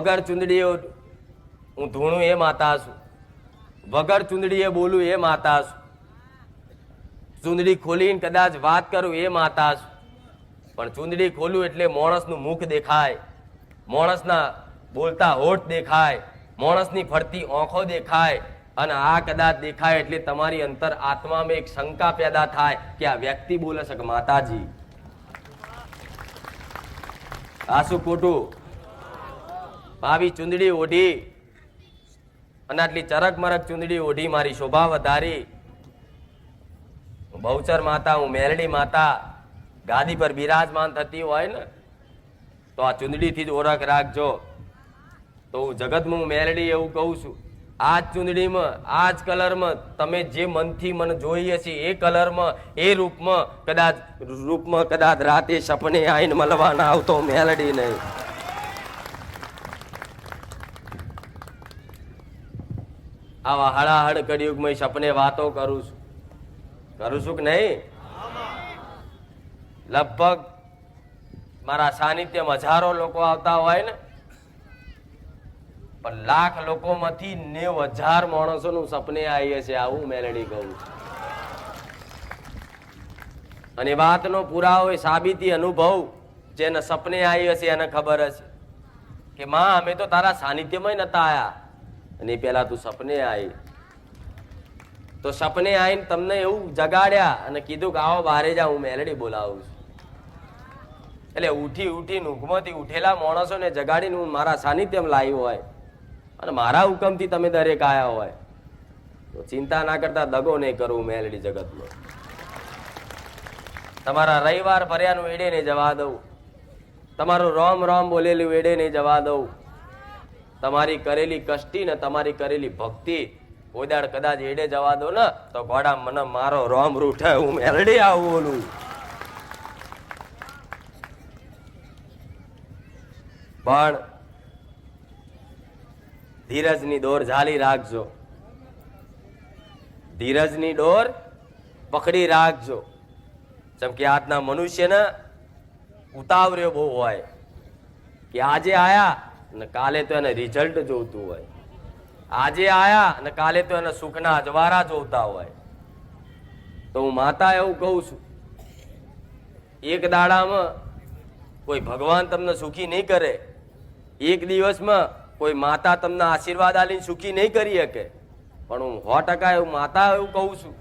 વગર ચૂંદડીઓ, હું ધૂણું એ માતા છું. વગર ચૂંદડીએ બોલું એ માતા છું. ચુંદડી ખોલીને કદાચ વાત કરું એ માતા છું. પણ ચુંદડી ખોલું એટલે માણસનું મુખ દેખાય. માણસના બોલતા હોઠ દેખાય. માણસની ફરતી આંખો દેખાય. અને આ કદાચ દેખાય એટલે તમારી અંતર આત્મામાં એક શંકા પેદા થાય કે આ વ્યક્તિ બોલે છે કે માતાજી. આ શું ખોટું? ભાવી ચુંદડી ઓઢી અને આટલી ચરક મરક ચુંદડી ઓઢી મારી શોભા વધારી. બહુચર માતા, હું મેરડી માતા, ગાદી પર બિરાજમાન થતી હોય ને, તો આ ચુંદડીથી જ ઓળખ રાખજો. તો હું જગતમાં હું મેરડી એવું કહું છું, આ જ ચુંદડીમાં, આ જ કલરમાં તમે જે મનથી મને જોઈએ છે એ કલરમાં, એ રૂપમાં કદાચ રૂપમાં કદાચ રાતે સપને આવીને મળવાના આવતો મેલડી નહીં. આવા હળાહળ કળિયુગમાં સપને વાતો કરું છું. કરું છું કે નહીં? લગભગ મારા સાનિધ્યમાં હજારો લોકો આવતા હોય ને, પણ લાખ લોકોમાંથી નેવ હજાર માણસોનું સપને આવીએ છે આવું મેલડી કહું છું. અને વાતનો પુરાવો એ સાબિતી અનુભવ જેને સપને આવી હશે એને ખબર હશે કે, માં, અમે તો તારા સાનિધ્યમાં નતા આયા. અને એ તું સપને આવી તો સપને આવીને તમને એવું જગાડ્યા અને કીધું કે આવો બહારે જા, હું મેલડી બોલાવું છું. એટલે ઉઠી ઉઠી ઊંઘમાંથી ઉઠેલા માણસોને જગાડીને હું મારા સાનિધ્યમાં લાવ્યો હોય અને મારા હુકમથી તમે દરેક આવ્યા હોય. તો ચિંતા ના કરતા દગો નહીં કરવું મેલડી જગતનો તમારા રવિવાર ફર્યાનું એડે નહીં જવા દઉં. તમારું રોમ રોમ બોલેલું એડે નહીં જવા દઉં. તમારી કરેલી કષ્ટી ને તમારી કરેલી ભક્તિ કોદાળ કદાચ એડે જવા દો ને, તો ઘોડા મને મારો રોમ રૂઠે, હું મેરડી આવું બોલું પણ ધીરજની દોર ઝાલી રાખજો. ધીરજની ડોર પકડી રાખજો. જેમ કે આજના મનુષ્યને ઉતાવળ્યો બહુ હોય. કે આજે આયા અને કાલે તો એને રિઝલ્ટ જોતું હોય. આજે આયા અને કાલે તો એને સુખના અજવારા જોતા હોય. તો હું માતા એવું કહું છું, એક દાડામાં કોઈ ભગવાન તમને સુખી નહીં કરે, એક દિવસમાં કોઈ માતા તમને આશીર્વાદ આલીને સુખી નહીં કરી શકે. પણ હું સો ટકા એવું માતા એવું કહું છું,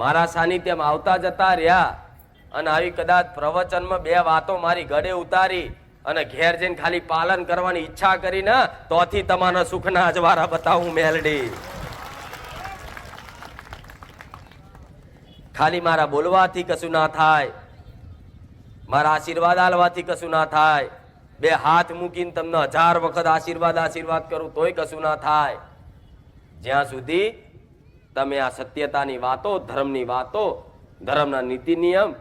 મારા સાનિધ્યમાં આવતા જતા રહ્યા અને આવી કદાચ પ્રવચનમાં બે વાતો મારી ઘરે ઉતારી અને ઘેર જઈને ખાલી પાલન કરવાની ઈચ્છા કરીને તોથી તમારા સુખના અજવારા બતાવું મેલડી. ખાલી મારા બોલવાથી કશું ના થાય. મારા આશીર્વાદ આલવાથી કશું ના થાય. બે હાથ મૂકીને તમને હજાર વખત આશીર્વાદ આશીર્વાદ કરું તોય કશું ના થાય. જ્યાં સુધી તમે આ સત્યતાની વાતો, ધર્મની વાતો, ધર્મના નીતિ નિયમ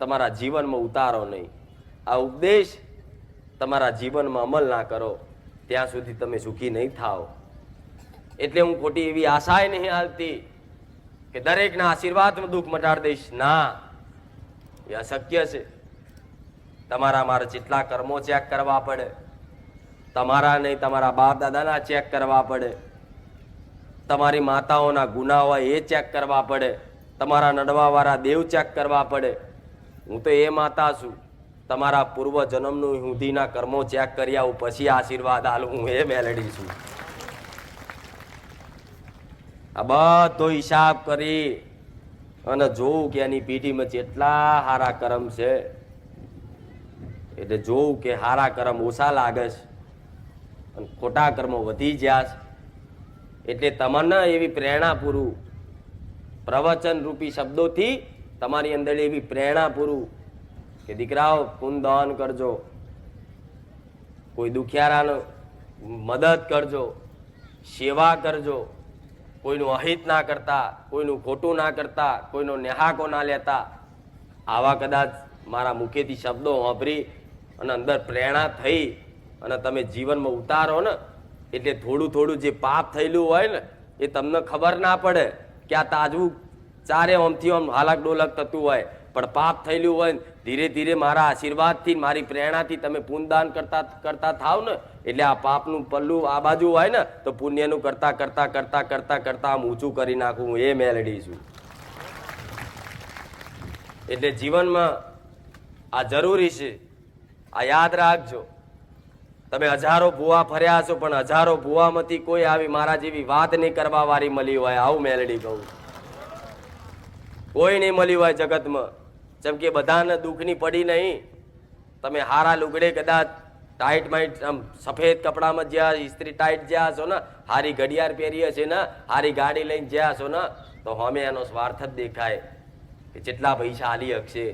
તમારા જીવનમાં ઉતારો નહીં. આ ઉપદેશ તમારા જીવનમાં અમલ ના કરો, ત્યાં સુધી તમે સુખી નહીં થાઓ. એટલે હું ખોટી એવી આશાએ નહીં હાલતી કે દરેકના આશીર્વાદમાં દુઃખ મટાડ દઈશ. ના, એ અશક્ય છે. તમારા મારા જેટલા કર્મો ચેક કરવા પડે, તમારા નહીં, તમારા બાપ દાદાના ચેક કરવા પડે, તમારી માતાઓના ગુના હોય એ ચેક કરવા પડે, તમારા નડવાવાળા દેવ ચેક કરવા પડે. હું તો એ માતા છું. તમારા પૂર્વ જન્મનું હુંધીના કર્મો ચેક કરી આવું પછી આશીર્વાદ આલું હું, એ મેલડી છું. આ બધો હિસાબ કરી અને જોઉં કે એની પેઢીમાં જેટલા હારા કર્મ છે, એટલે જોઉં કે હારા કર્મ ઓછા લાગે છે અને ખોટા કર્મો વધી ગયા છે, એટલે તમને એવી પ્રેરણા પૂરું પ્રવચન રૂપી શબ્દોથી તમારી અંદર એવી પ્રેરણા પૂરું કે દીકરાઓ પુન દાન કરજો. કોઈ દુખિયારાનો મદદ કરજો. સેવા કરજો. કોઈનું અહિત ના કરતા, કોઈનું ખોટું ના કરતા, કોઈનો નેહાકો ના લેતા. આવા કદાચ મારા મુખેથી શબ્દો વાપરી અને અંદર પ્રેરણા થઈ અને તમે જીવનમાં ઉતારો ને, એટલે થોડું થોડું જે પાપ થયેલું હોય ને, એ તમને ખબર ના પડે કે આ તાજવું ચારે ઓમથી ઓમ હાલક ડોલક થતું હોય. પણ પાપ થયેલું હોય ધીરે ધીરે મારા આશીર્વાદથી મારી પ્રેરણાથી તમે પુનદાન કરતા કરતા થાવ ને, એટલે આ પાપનું પલ્લું આ બાજુ હોય ને, તો પુણ્યનું કરતા કરતા કરતા કરતા કરતા આમ ઊંચું કરી નાખું હું એ મેલડી છું. એટલે જીવનમાં આ જરૂરી છે, આ યાદ રાખજો. તમે હજારો ભૂવા ફર્યા છો પણ હજારો ભૂવામાંથી કોઈ આવી મારા જેવી વાત નહીં કરવા વાળી મળી હોય, આવું મેલડી કહું. કોઈ નહીં મળ્યું હોય જગતમાં. જેમ કે બધાને દુઃખની પડી નહીં. તમે હારા લુગડે કદાચ ટાઈટ માઇટ આમ સફેદ કપડામાં જ્યાં ઇસ્ત્રી ટાઈટ જ્યાં છો ને, હારી ઘડિયાળ પહેરી હશે ને, હારી ગાડી લઈને જ્યાં છો ને, તો હમે એનો સ્વાર્થ જ દેખાય કે જેટલા પૈસા હાલી હકશે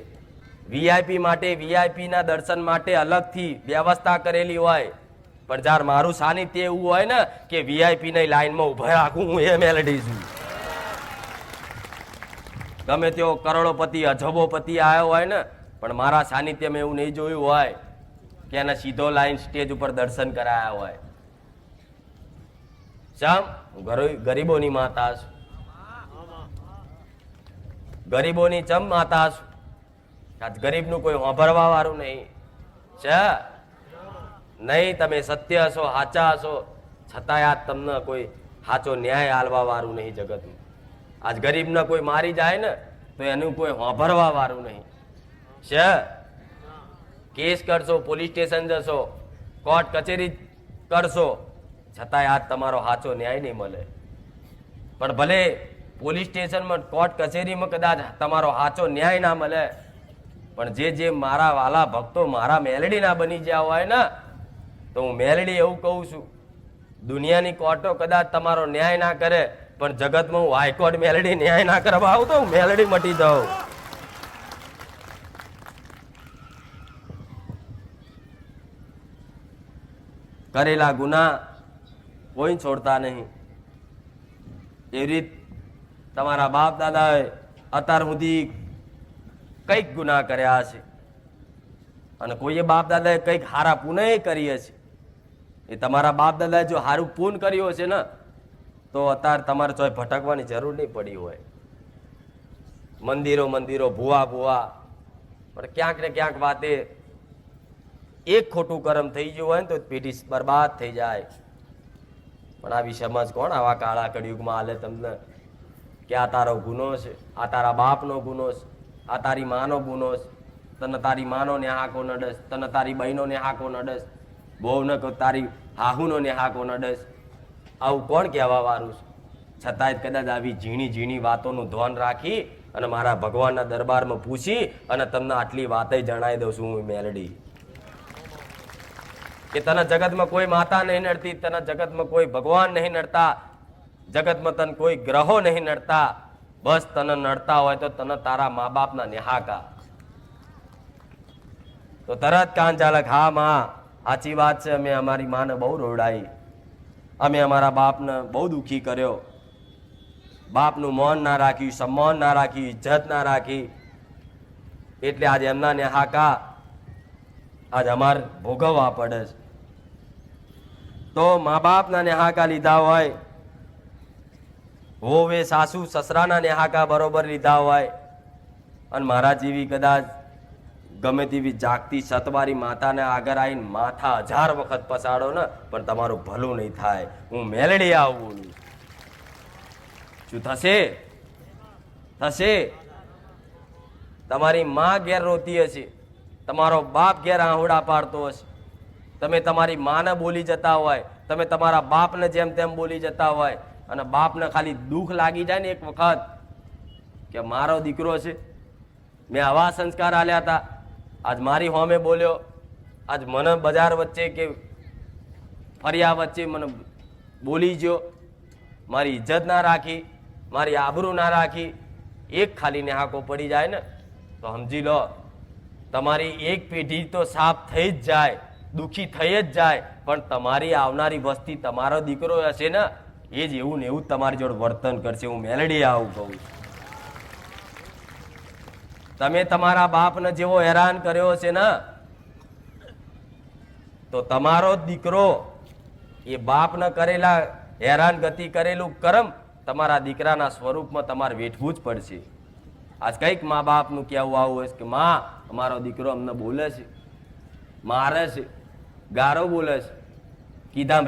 વીઆઈપી માટે વીઆઈપીના દર્શન માટે અલગથી વ્યવસ્થા કરેલી હોય. પણ જ્યારે મારું સાનિધ્ય એવું હોય ને કે વીઆઈપીની લાઈનમાં ઊભા રાખું હું એ એલડી છું. ગમે તેવો કરોડોપતિ, અજબોપતિ આવ્યો હોય ને, પણ મારા સાનિધ્યમાં એવું નહીં જોયું હોય કે એને સીધો લાઈન સ્ટેજ ઉપર દર્શન કરાયા હોય. ચમ ગરીબોની માતા છું. ગરીબોની ચમ માતા છું? આજ ગરીબનું કોઈ વાંભરવા વાળું નહીં. છે? નહીં, તમે સત્ય હશો, સાચા હશો. છતાંય આજ તમને કોઈ સાચો ન્યાય આલવા વાળું નહીં જગતમાં આજ ગરીબને કોઈ મારી જાય ને, તો એનું કોઈ વાંભરવા વાળું નહીં. છે? કેસ કરશો, પોલીસ સ્ટેશન જશો, કોર્ટ કચેરી કરશો, છતાંય આજ તમારો સાચો ન્યાય નહીં મળે. પણ ભલે પોલીસ સ્ટેશનમાં કોર્ટ કચેરીમાં કદાચ તમારો સાચો ન્યાય ના મળે, પણ જે જે મારા વાલા ભક્તો મારા મેલડીના બની ગયા હોય ને, તો હું મેલડી એવું કહું છું, દુનિયાની કોર્ટો કદાચ તમારો ન્યાય ના કરે પણ જગતમાં હું હાઈકોર્ટ મેલડી ન્યાય ના કરવા આવું તો હું મેલડી મટી જાઉં. કરેલા ગુના કોઈ છોડતા નહીં. એવી રીત તમારા બાપ દાદાએ અત્યાર સુધી કંઈક ગુના કર્યા છે અને કોઈએ બાપ દાદાએ કંઈક હારા પુનઃ કરીએ છે. એ તમારા બાપ દાદાએ જો હારું પૂન કર્યું હશે ને તો અત્યારે તમારે ચોય ભટકવાની જરૂર નહીં પડી હોય. મંદિરો મંદિરો, ભૂવા ભૂવા. પણ ક્યાંક ને ક્યાંક વાતે એક ખોટું કર્મ થઈ ગયું હોય ને તો પેઢી બરબાદ થઈ જાય. પણ આવી સમજ કોણ આવા કાળા કળિયુગમાં હાલે તમને? કે આ તારો ગુનો છે, આ તારા બાપનો ગુનો છે, આ તારી માનો ગુનો છે. તને તારી માનો ને હાકો નડસ તને તારી બહેનો ને હાકો નડસ બહુ ન તારી હાહુનો ને હાકો નડસ આવું કોણ કહેવા વાળું છે? છતાંય કદાચ આવી ઝીણી ઝીણી વાતોનું ધ્યાન રાખી અને મારા ભગવાનના દરબારમાં પૂછી અને તમને આટલી વાતે જણાવી દઉં છું હું મેલડી. કે તને જગતમાં કોઈ માતા નહીં નડતી, તને જગતમાં કોઈ ભગવાન નહીં નડતા, જગતમાં તને કોઈ ગ્રહો નહીં નડતા, બસ તને નડતા હોય તો તને તારા મા બાપના નિહાકા. તો તરત કાન ચાલક, હા માં, સાચી વાત છે અમે અમારી માને બહુ રોડાઈ અમે અમારા બાપને બહુ દુઃખી કર્યો. બાપનું મૌન ના રાખ્યું, સન્માન ના રાખ્યું, ઇજ્જત ના રાખી. એટલે આજે એમના નેહાકા આજ અમાર ભોગવવા પડે છે. તો મા બાપના નેહાકા લીધા હોય હોવે સાસુ સસરાના નેહાકા બરોબર લીધા હોય, અને મારા જેવી કદાચ ગમે તેવી જાગતી સતવારી માતાને આગળ આવીને માથા હજાર વખત પસાડો ને, પણ તમારું ભલું નહીં થાય. હું મેલડી આવું. શું થશે? થશે? તમારી માં ઘેર રોતી હશે. તમારો બાપ ઘેર આહુડા પાડતો હશે. તમે તમારી માને બોલી જતા હોય. તમે તમારા બાપને જેમ તેમ બોલી જતા હોય. અને બાપને ખાલી દુઃખ લાગી જાય ને એક વખત કે મારો દીકરો છે. મેં આવા સંસ્કાર આલ્યા હતા. આજ મારી હોમે બોલ્યો, આજ મને બજાર વચ્ચે કે ફર્યા વચ્ચે મને બોલી ગયો. મારી ઇજ્જત ના રાખી, મારી આબરૂ ના રાખી, એક ખાલી નેહાકો પડી જાય ને, તો સમજી લો, તમારી એક પેઢી તો સાફ થઈ જ જાય, દુઃખી થઈ જ જાય, પણ તમારી આવનારી વસ્તી તમારો દીકરો હશે ને, એ જ એવું ને એવું તમારી જોડે વર્તન કરશે. હું મેલેડી આવું કહું છું. તમે તમારા બાપને જેવો હેરાન કર્યો છે ને, તો તમારો દીકરો એ બાપને કરેલા હેરાન ગતિ કરેલું કર્મ તમારા દીકરાના સ્વરૂપમાં તમારે વેઠવું જ પડશે. આજ કંઈક મા બાપનું કહેવું આવું હોય કે, માં, અમારો દીકરો અમને બોલે છે, મારે છે, ગારો બોલે છે, કીધામ